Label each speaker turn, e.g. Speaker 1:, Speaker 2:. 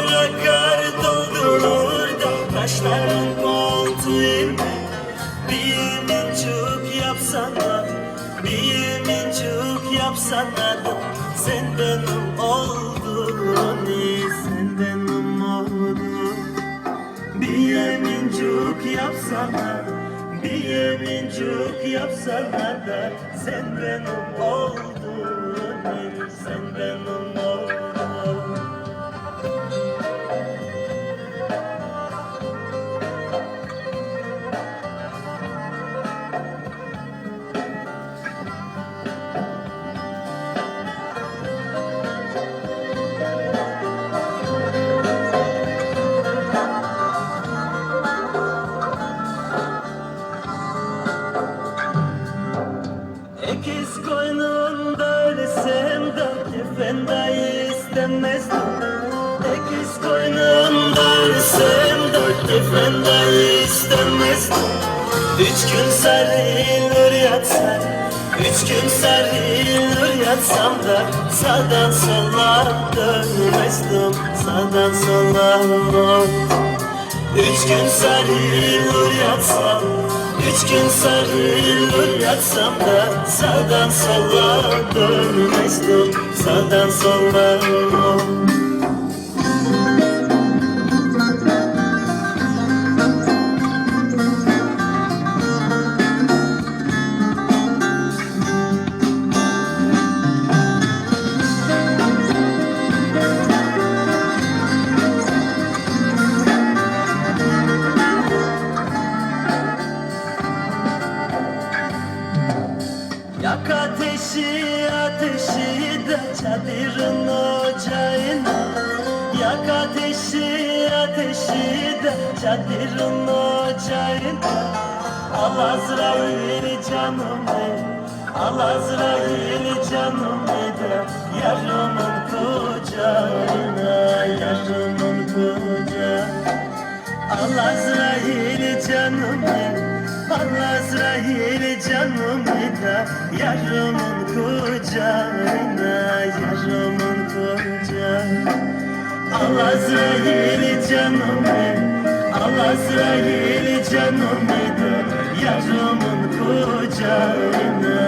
Speaker 1: Sular akar doldurur da Kaşların oldu ilmi Bir yemincik yapsana Bir yemincik yapsana da Sen benim oldun Sen benim oldun Bir yemincik yapsana Bir yemincik yapsana da Sen benim oldun Sen benim Ekiz koynunda ölsem de kefen dahi istemezdim Ekiz koynunda ölsem de kefen dahi istemezdim Üç gün sarılır yatsam Üç gün sarılır yatsam da Sağdan sola dönmezdim Sağdan sola Üç gün sarılır yatsam Üç gün sarılır yatsam da Sağdan sola dönmezdim. Sağdan sola ateşi ateşi de çadırın ocağına Yak ateşi ateşi de çadırın ocağına Al Azrail canım ey Al Azrail canım de Yarımın kucağına Yarımın kucağına. Al Azrail canım ey Al Azrail canım ey de Yarımın kucağına Yarımın kucağına. Al Azrail canım ey Al Azrail canım ey de Yarımın kucağına